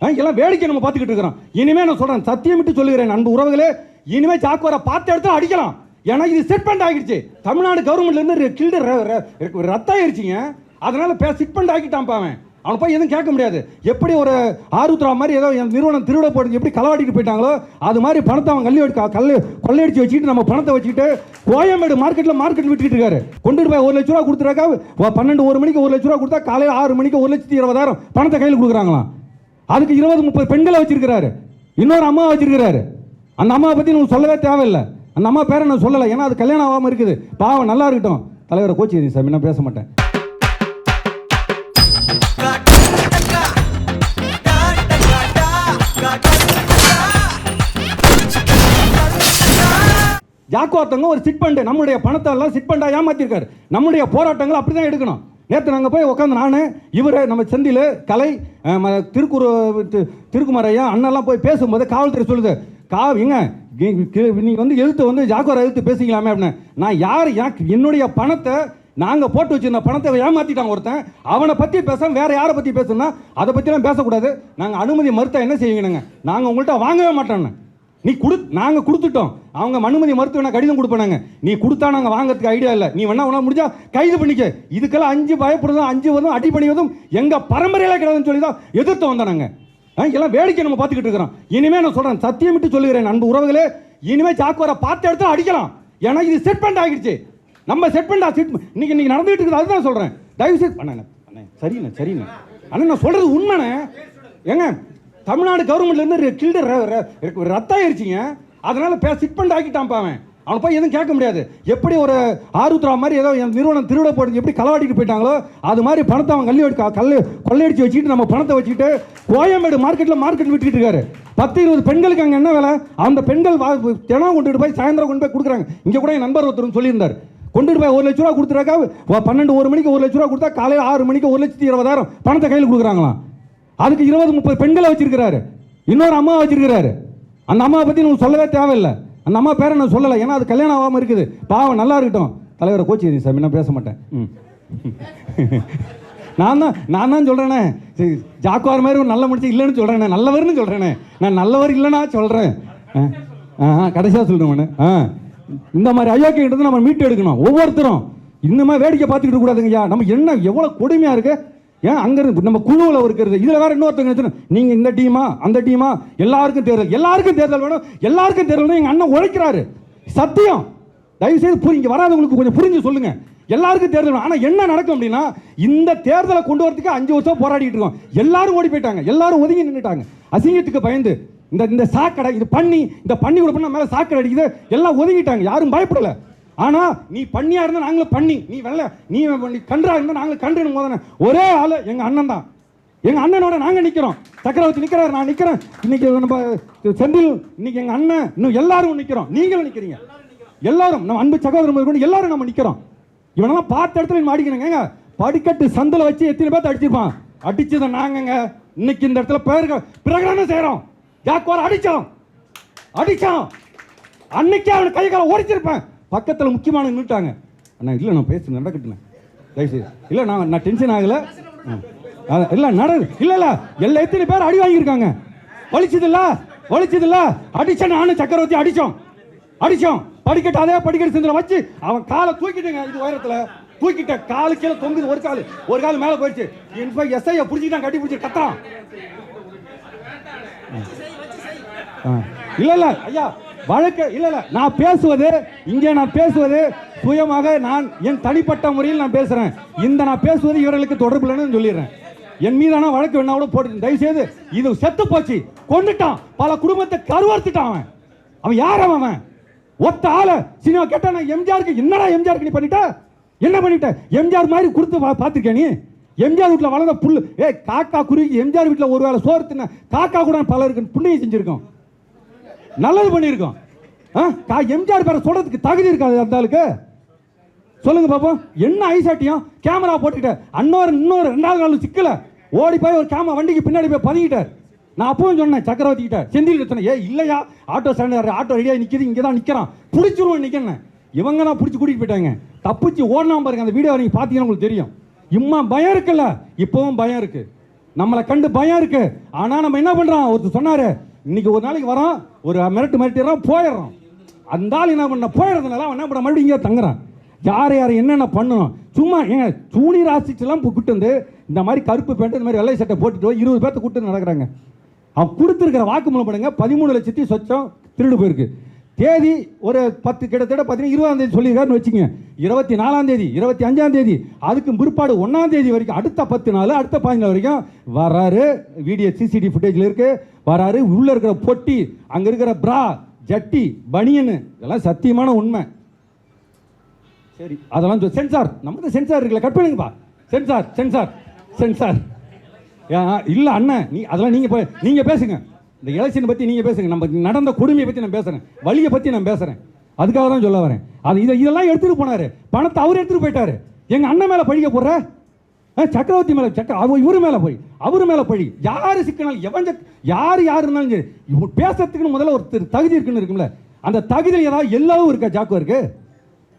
ஆ, எல்லாம் வேடிக்கை நம்ம பார்த்துக்கிட்டு இருக்கிறோம். இனிமே நான் சொல்றேன் சத்தியமிட்டு சொல்லுகிறேன் அன்பு உறவுகளே. இனிமே ஜாக்குவாரை பார்த்த இடத்துல அடிக்கலாம். ஏன்னா இது செட்மெண்ட் ஆகிடுச்சு. தமிழ்நாடு கவர்மெண்ட்லேருந்து கில்டு ரத்தம் ஆயிடுச்சுங்க அதனால பே சிட்மெண்ட் ஆக்கிட்டான் அவன். அவனை போய் எதுவும் கேட்க முடியாது. எப்படி ஒரு ஆருத்ரா மாதிரி ஏதோ என் நிறுவனம் திருவிட போட்டு எப்படி களவாடிட்டு போயிட்டாங்களோ அது மாதிரி பணத்தை அவன் கல்லி எடுக்க கல் கொள்ளையடிச்சு வச்சுக்கிட்டு நம்ம பணத்தை வச்சுக்கிட்டு கோயம்பேடு மார்க்கெட்டில் மார்க்கெட் விட்டுட்டு இருக்காரு. கொண்டு போய் ஒரு லட்ச ரூபா கொடுத்துருக்கா பன்னெண்டு ஒரு மணிக்கு ஒரு லட்ச ரூபா கொடுத்தா காலையில் ஆறு மணிக்கு ஒரு லட்சத்தி இருபதாயிரம் பணத்தை கையில் கொடுக்குறாங்களாம். அதுக்கு இருபது முப்பது பெண்களை வச்சிருக்கிறாரு. இன்னொரு அம்மா வச்சிருக்கிறாரு. அந்த அம்மாவை பற்றி உங்களுக்கு சொல்லவே தேவையில்லை. அந்த அம்மா பேரை நான் சொல்லலை. ஏன்னா அது கல்யாணம் ஆகாமல் இருக்குது. பாவம் நல்லா இருக்கட்டும். தலைவரை கோச்சி சார். நான் பேச மாட்டேன். ஜாக்கோ ஒருத்தவங்க ஒரு சிட் ஃபண்டு நம்முடைய பணத்தை எல்லாம் சிட் ஃபண்டா ஏமாத்திருக்காரு. நம்முடைய போராட்டங்கள் அப்படி தான் எடுக்கணும். நேற்று நாங்கள் போய் உட்காந்து நான் இவர் நம்ம செந்தில் கலை ம- திருக்குறு திருக்குமரையா அண்ணெல்லாம் போய் பேசும்போது காவல்துறை சொல்லுது கா நீங்கள் வந்து எழுத்து வந்து ஜாக்குவாரை எழுத்து பேசிக்கலாமே அப்படின்னு. நான் யார் என்னுடைய பணத்தை நாங்கள் போட்டு வச்சிருந்த பணத்தை ஏமாற்றிட்டான் ஒருத்தன். அவனை பற்றி பேச வேற யாரை பற்றி பேசுனா அதை பற்றிலாம் பேசக்கூடாது. நாங்கள் அனுமதி மறுத்தா என்ன செய்வீங்கன்னு நாங்கள் உங்கள்கிட்ட வாங்கவே மாட்டோன்னு நீ கொடு நாங்கள் கொடுத்துட்டோம். அவங்க அனுமதி மறுத்து கடிதம் கொடுப்பாங்க நீ கொடுத்தா நாங்கள் வாங்குறதுக்கு ஐடியா இல்லை. நீ வேணா உனா முடிஞ்சா கைது பண்ணிக்க. இதுக்கெல்லாம் அஞ்சு பயப்படுறதும் அஞ்சு வருதும் அடி பண்ணிவதும் எங்கள் பரம்பரையில் கிடையாதுன்னு சொல்லி தான் எதிர்த்து வந்தோம் நாங்கள் எல்லாம் வேடிக்கை நம்ம பார்த்துக்கிட்டு இருக்கிறோம். இனிமேல் நான் சொல்றேன் சத்தியமிட்டு சொல்லுகிறேன் அன்பு உறவுகளே. இனிமேல் ஜாக்குவாரை பார்த்த இடத்துல அடிக்கலாம். ஏன்னா இது செட்மெண்ட் ஆகிடுச்சு. நம்ம செட்மெண்ட் செட் இன்னைக்கு இன்னைக்கு நடந்துகிட்டு இருக்குது அதுதான் சொல்கிறேன் தயவு செய்து அண்ணா சரிண்ணே சரிண்ணே. அண்ணா நான் சொல்கிறது உண்மைண்ணே. ஏங்க தமிழ்நாடு கவர்மெண்ட்லேருந்து கில்டு ரத்தம் ஆயிடுச்சுங்க பே சிட்பண்ட் ஆக்கிட்டான் அவன். அவனை போய் எதுவும் கேட்க முடியாது. எப்படி ஒரு ஆருத்ரா மாதிரி ஏதோ என் நிறுவனம் திருவிட போட்டு எப்படி களவாட்டிட்டு போயிட்டாங்களோ அது மாதிரி பணத்தை அவன் கல்லி எடுக்க கொள்ளையடிச்சு வச்சுக்கிட்டு நம்ம பணத்தை வச்சுக்கிட்டு கோயம்பேடு மார்க்கெட்டில் மார்க்கெட் விட்டுட்டு இருக்காரு பத்து இருபது பெண்களுக்கு அங்கே என்ன வேலை? அந்த பெண்கள் வா- தினம் கொண்டுட்டு போய் சாயந்தரம் கொண்டு போய் கொடுக்குறாங்க. இங்கே கூட என் நண்பர் ஒருத்தர் சொல்லியிருந்தார். கொண்டுட்டு போய் ஒரு லட்ச ரூபா கொடுத்துருக்கா பன்னெண்டு ஒரு மணிக்கு ஒரு லட்ச ரூபா கொடுத்தா காலையில் ஆறு மணிக்கு ஒரு லட்சத்தி இருபதாயிரம் பணத்தை கையில் கொடுக்குறாங்களாம். அதுக்கு இருபது முப்பது பெண்களை வச்சிருக்கிறாரு. இன்னொரு அம்மா வச்சிருக்கிறாரு. அந்த அம்மாவை பற்றி உங்களுக்கு சொல்லவே தேவையில்லை. அந்த அம்மா பேரை நான் சொல்லலை. ஏன்னா அது கல்யாணம் ஆகாமல் இருக்குது. பாவம் நல்லா இருக்கட்டும். தலைவரை கோச்சி சார் நான் பேச மாட்டேன். நான் தான் நான் தான் சொல்கிறேனே ஜாக்குவார் மாதிரி ஒரு நல்ல மனுஷன் இல்லைன்னு சொல்கிறேனே நல்லவர்னு சொல்கிறேனே நான் நல்லவர் இல்லைன்னா சொல்கிறேன் ஆ கடைசியாக சொல்கிறேன் ஆ இந்த மாதிரி அயோக்கியிட்ட நம்ம மீட்டு எடுக்கணும். ஒவ்வொருத்தரும். இன்னுமே வேடிக்கை பார்த்துக்கிட்டு கூடாதுங்கய்யா நம்ம என்ன எவ்வளோ கொடுமையாக இருக்கு? ஏன் அங்க இருந்து நம்ம குழுவில் இருக்கிறது? இதில் வேற இன்னொருத்தங்க நீங்கள் நீங்க இந்த டீமா அந்த டீமா எல்லாருக்கும் தேர்தல். எல்லாருக்கும் தேர்தல் வேணும். எல்லாருக்கும் தேர்தல் எங்க அண்ணன் உழைக்கிறாரு. சத்தியம். தயவு செய்து புரி இங்க வராதவங்களுக்கு கொஞ்சம் புரிஞ்சு சொல்லுங்க. எல்லாருக்கும் தேர்தல் வேணும். ஆனா என்ன நடக்கும் அப்படின்னா இந்த தேர்தலை கொண்டு வரதுக்கு அஞ்சு வருஷம் போராடிட்டு இருக்கோம். எல்லாரும் ஓடி போயிட்டாங்க. எல்லாரும் ஒதுங்கி நின்றுட்டாங்க அசிங்கத்துக்கு பயந்து. இந்த இந்த சாக்கடை இது பண்ணி இந்த பண்ணி கொடுப்பா மேல சாக்கடை அடிக்குது. எல்லாம் ஒதுங்கிட்டாங்க. யாரும் பயப்படலை. ஆனா நீ பண்ணியா இருந்தா நாங்களும் பண்ணி. நீ வெள்ள நீ கன்றா இருந்தா நாங்களும் கன்று போதானே ஒரே ஆளு எங்க அண்ணன் தான். எங்க அண்ணனோட நாங்க நிக்கிறோம். சக்கரவர்த்தி நிக்கிறாரு நான் நிக்கிறேன். இன்னைக்கு நம்ம செந்தில் இன்னைக்கு எங்க அண்ணன் இன்னும் எல்லாரும் நிக்கிறோம். நீங்களும் நிக்கிறீங்க. எல்லாரும் நம்ம அன்பு சகோதரர் கொண்டு எல்லாரும் நம்ம நிக்கிறோம். இவனெல்லாம் பார்த்த இடத்துல மாடிக்கிறேங்க படிக்கட்டு சந்தில் வச்சு எத்தனை பேர்த்து அடிச்சிருப்பான்? அடிச்சதை நாங்கங்க. இன்னைக்கு இந்த இடத்துல பெயர்கள் பிரகடனம் செய்கிறோம் ஜாக்குவார் அடித்தோம் அடிச்சான் அன்னைக்கே அவனை கை கால ஓடிச்சிருப்பேன் பக்கத்தில் முக்கியமான நின்றுட்டாங்க அண்ணா இல்லை நான் பேச நடக்கட்டுண்ணே. தயவுசெய்து. இல்லை நான் நான் டென்ஷன் ஆகலை. இல்லை நட இல்லை இல்லை. எல்லா எத்தனை பேர் அடி வாங்கியிருக்காங்க? வலிச்சது இல்ல அடித்தேன் அடிச்ச நானும் சக்கரவர்த்தி அடிச்சோம். அடித்தோம் படிக்கட்டு அதே படிக்கட்டு செந்தில வச்சு அவன் காலை தூக்கிட்டுங்க இது உயரத்தில். தூக்கிட்ட காலு கீழே தொங்குது ஒரு கால். ஒரு கால் மேலே போயிடுச்சு இன்ஃபேக்ட் எஸ்ஐயை பிடிச்சிட்டான் கட்டி பிடிச்சி கத்தான் ஆ. இல்லை ஐயா வழக்கு இல்ல இல்ல நான் பேசுவது இங்கே நான் பேசுவது சுயமாக நான் என் தனிப்பட்ட முறையில் நான் பேசுறேன். இந்த நான் பேசுவது இவர்களுக்கு தொடர்பு இல்லைன்னு சொல்லிடுறேன். என் மீதான வழக்கு வேணா கூட போட்டு தயவு செய்து இது செத்து போச்சு கொண்டுட்டான் பல குடும்பத்தை கருவறுத்துட்டான் அவன். அவன் யார் அவன் ஒத்த ஆள சினிமா கேட்டா நான் எம்ஜிஆருக்கு என்னடா எம்ஜிஆருக்கு நீ பண்ணிட்ட? என்ன பண்ணிட்ட? எம்ஜிஆர் மாதிரி கொடுத்து பா- நீ? எம்ஜிஆர் வீட்டில் வளர்ந்த புல் ஏய் காக்கா குருவி எம்ஜிஆர் வீட்டில் ஒரு வேளை சோறு தின்ன காக்கா கூட பலருக்கு புண்ணியம் செஞ்சுருக்கோம். நல்லது பண்ணியிருக்கோம். ஆ எம்ஜிஆர் பேரை சொல்கிறதுக்கு தகுதி இருக்காது அந்த ஆளுக்கு. சொல்லுங்க பாப்போம். என்ன ஐசாட்டியம் கேமரா போட்டுக்கிட்ட அன்னொரு இன்னொரு ரெண்டாவது நாள் சிக்கல. ஓடி போய் ஒரு கேமரா வண்டிக்கு பின்னாடி போய் பதுங்கிட்டார். நான் அப்பவும் சொன்னேன் சக்கரவர்த்தி கிட்ட செந்தில் சொன்னேன் ஏ இல்லையா? ஆட்டோ ஸ்டாண்ட் ஆட்டோ ரெடியாக நிற்கிது இங்கே தான் நிற்கிறான் பிடிச்சிருவோம் நிற்கிறேன் இவங்க தான் பிடிச்சி கூட்டிகிட்டு போயிட்டாங்க. தப்பிச்சு ஓடலாம் பாருங்க அந்த வீடியோ நீங்கள் பார்த்தீங்கன்னா உங்களுக்கு தெரியும். இம்மா பயம் இருக்குல்ல? இப்போவும் பயம் இருக்குது நம்மளை கண்டு பயம் இருக்குது ஆனால் நம்ம என்ன பண்ணுறோம் ஒருத்தர் சொன்னார் இன்னைக்கு ஒரு நாளைக்கு வரோம் ஒரு மிரட்டு மிரட்டிடுறோம் போயிடுறோம் அந்த ஆள் என்ன பண்ண போயிடுறதுனால அவன் என்ன பண்ண மறுபடியும் இங்கே தங்குறான். யார் யார் என்னென்ன பண்ணணும்? சும்மா ஏங்க சூனி ராசிச்செல்லாம் கூட்டு வந்து இந்த மாதிரி கருப்பு பேண்ட் இந்த மாதிரி வெள்ளை சட்டை போட்டுட்டு போய் இருபது பேர்த்த கூட்டு நடக்கிறாங்க. அவன் கொடுத்துருக்கிற வாக்குமூலம் பண்ணுங்க பதிமூணு லட்சத்தி சொச்சம் திருடு போயிருக்கு. தேதி ஒரு பத்து கிட்டத்தட்ட பார்த்தீங்கன்னா இருபதாம் தேதி சொல்லியிருக்காருன்னு வச்சுங்க இருபத்தி நாலாம் தேதி இருபத்தி அஞ்சாம் தேதி அதுக்கு பிற்பாடு ஒன்றாம் தேதி வரைக்கும் அடுத்த பத்து நாள் அடுத்த பதினஞ்சு நாள் வரைக்கும் வராரு. வீடியோ சிசிடிவி ஃபுட்டேஜில் இருக்கு. வராரு. உள்ளே இருக்கிற பொட்டி அங்கே இருக்கிற பிரா ஜட்டி பனியனு இதெல்லாம் சத்தியமான உண்மை. சரி அதெல்லாம் சென்சார் நமக்கு சென்சார் இருக்குல்ல கட் பண்ணுங்கப்பா. சென்சார் சென்சார் சென்சார் இல்லை அண்ணன் நீ அதெல்லாம் நீங்கள் நீங்கள் பேசுங்க. இந்த எலெக்ஷன் பற்றி நீங்கள் பேசுங்க. நம்ம நடந்த கொடுமையை பற்றி நான் பேசுகிறேன் வழியை பற்றி நான் பேசுகிறேன் அதுக்காக தான் சொல்ல வரேன். அது இதை இதெல்லாம் எடுத்துகிட்டு போனார். பணத்தை அவர் எடுத்துகிட்டு போயிட்டாரு. எங்கள் அண்ணன் மேலே பழிக்க போடுற? ஆ, சக்கரவர்த்தி மேலே சக்கர அவர் இவர் மேலே போய் அவர் மேலே பழி. யார் சிக்கினாலும் எவன் யார் யார் இருந்தாலும் சரி பேசுறதுக்குன்னு முதல்ல ஒரு தகுதி இருக்குன்னு இருக்கும்ல. அந்த தகுதியில் ஏதாவது எல்லாவும் இருக்கா? ஜாக்கு இருக்கு?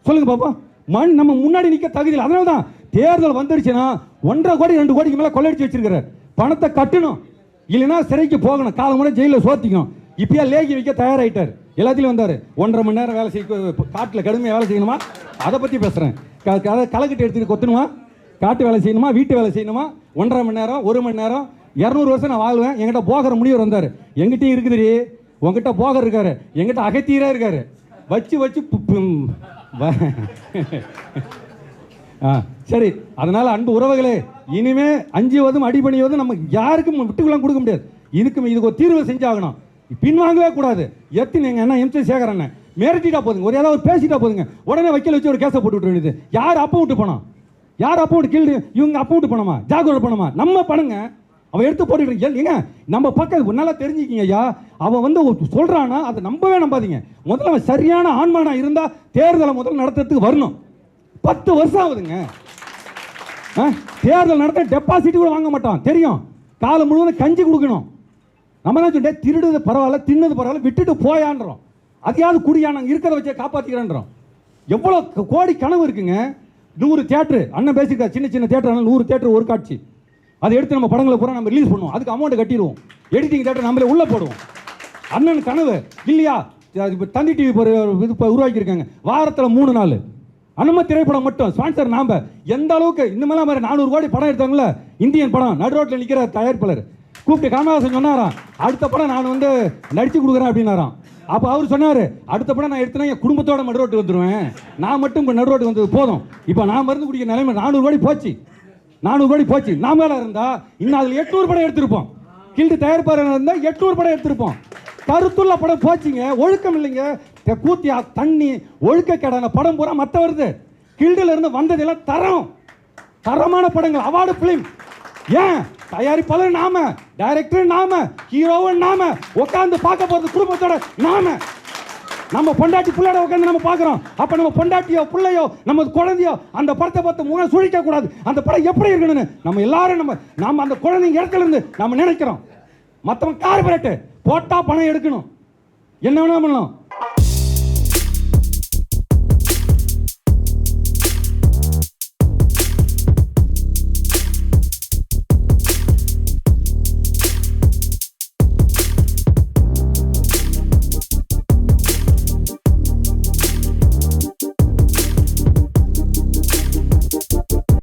சொல்லுங்க பாப்பா. மண் நம்ம முன்னாடி நிற்க தகுதி அதனால தான் தேர்தல் வந்துருச்சுன்னா ஒன்றரை கோடி ரெண்டு கோடிக்கு மேலே கொள்ளடிச்சு வச்சிருக்கிறார். பணத்தை கட்டணும். இல்லைன்னா சிறைக்கு போகணும். காலம் முறை ஜெயிலில் சோத்திக்கணும் இப்பயா லேகி வைக்க தயாராகிட்டார் எல்லாத்திலையும் வந்தார். ஒன்றரை மணி நேரம் வேலை செய்ய காட்டில் கடுமையாக வேலை செய்யணுமா? அதை பற்றி பேசுகிறேன் அதை களைக்கட்டு எடுத்துகிட்டு கொத்தணுமா? காட்டு வேலை செய்யணுமா? வீட்டு வேலை செய்யணுமா? ஒன்றரை மணி நேரம் ஒரு மணி நேரம் இரநூறு வருஷம் நான் வாழ்வேன். எங்கிட்ட போகிற முடிவர் வந்தார். எங்கிட்டையும் இருக்குதுடி. உங்ககிட்ட போகர் இருக்காரு. எங்கிட்ட அகத்தீராக இருக்காரு. வச்சு வச்சு ஆ. சரி அதனால் அன்பு உறவுகளே இனிமே அஞ்சுவதும் அடிபணிவதும் நம்ம யாருக்கும் விட்டுக்கெல்லாம் கொடுக்க முடியாது. இதுக்கு இதுக்கு ஒரு தீர்வு செஞ்சாகணும். பின்வாங்கவே கூடாது. எத்தனை நீங்கள் என்ன எம்சி சேகர் அண்ணன் மிரட்டிட்டா போதுங்க. ஒரு ஏதாவது ஒரு பேசிட்டா போதுங்க. உடனே வக்கீல் வச்சு ஒரு கேஸை போட்டு விட்டு வேண்டியது. யார் அப்போ விட்டு போனோம் யார் அப்போ விட்டு கீழ் இவங்க அப்போ விட்டு பணமா ஜாகோட போனோமா? நம்ம பண்ணுங்க அவன் எடுத்து போட்டுட்டு ஏங்க நம்ம பக்கம் நல்லா தெரிஞ்சுக்கிங்க ஐயா. அவன் வந்து சொல்கிறான்னா அதை நம்பவே நம்பாதீங்க. முதல்ல அவன் சரியான ஆண்மானா இருந்தால் தேர்தலை முதல்ல நடத்துறதுக்கு வரணும். பத்து வருஷம் ஆகுதுங்க. ஆ? தேர்தல் நடத்த டெபாசிட் கூட வாங்க மாட்டான். தெரியும்? காலம் முழுவதும் கஞ்சி கொடுக்கணும். நம்ம என்ன சொல்லிட்டேன் திருடுது பரவாயில்ல தின்னது பரவாயில்ல விட்டுட்டு போயான்றோம். அதையாவது குடியா நாங்கள் இருக்கிறத வச்சே காப்பாற்றிக்கிறேன்றோம் எவ்வளோ கோடி கனவு இருக்குங்க. நூறு தேட்டரு அண்ணன் பேசியிருக்காரு சின்ன சின்ன தேட்டர் நூறு தேட்டர் ஒரு காட்சி. அதை எடுத்து நம்ம படங்களை பூரா நம்ம ரிலீஸ் பண்ணுவோம். அதுக்கு அமௌண்ட் கட்டிடுவோம். எடிட்டிங் தேட்டர் நம்மளே உள்ளே போடுவோம். அண்ணன் கனவு இல்லையா? அது இப்போ தந்தி டிவி இது இப்போ உருவாக்கியிருக்காங்க. வாரத்தில் மூணு நாள். அனும திரைப்படம் மட்டும் ஸ்பான்சர் நாம. எந்த அளவுக்கு இந்த மாதிரி மாதிரி நானூறு கோடி படம் எடுத்தாங்களே இந்தியன் படம் நடு ரோட்டில் நிற்கிற தயாரிப்பாளர். கூப்பிட்டு கமலஹாசன் சொன்னாராம் அடுத்த படம் நான் வந்து நடிச்சு கொடுக்குறேன் அப்படின்னாராம். அப்போ அவர் சொன்னார் அடுத்த படம் நான் எடுத்தேன்னா என் குடும்பத்தோட நடு ரோட்டு வந்துடுவேன் நான் மட்டும் இப்போ நடு ரோட்டு வந்தது போதும். இப்போ நான் மருந்து குடிக்கிற நிலைமை நானூறு கோடி போச்சு. நானூறு கோடி போச்சு. நாம இருந்தா இன்னும் அதில் எட்நூறு படம் எடுத்திருப்போம். கில்டு தயாரிப்பாளர் இருந்தால் எட்நூறு படம் எடுத்திருப்போம். கருத்துள்ள படம் போச்சுங்க ஒழுக்கம் இல்லைங்க. கூத்தியா தண்ணி ஒழுக்க கடனை படம் பூரா மத்த வருது கில்டில் இருந்து வந்ததெல்லாம் தரம். தரமான படங்கள் அவார்டு பிலிம் ஏன்? தயாரிப்பாளர் நாம டைரக்டர் நாம ஹீரோவும் நாம உட்காந்து பார்க்க போறது குடும்பத்தோட நாம. நம்ம பொண்டாட்டி பிள்ளையோட உட்காந்து நம்ம பார்க்குறோம். அப்போ நம்ம பொண்டாட்டியோ பிள்ளையோ நம்ம குழந்தையோ அந்த படத்தை பார்த்து முகம் சுழிக்க கூடாது. அந்த படம் எப்படி இருக்கணும்னு நம்ம எல்லாரும் நம்ம நாம அந்த குழந்தைங்க இடத்துல இருந்து நம்ம நினைக்கிறோம். மற்றவங்க கார்பரேட்டு போட்டால் பணம் எடுக்கணும். என்ன வேணா பண்ணலாம்.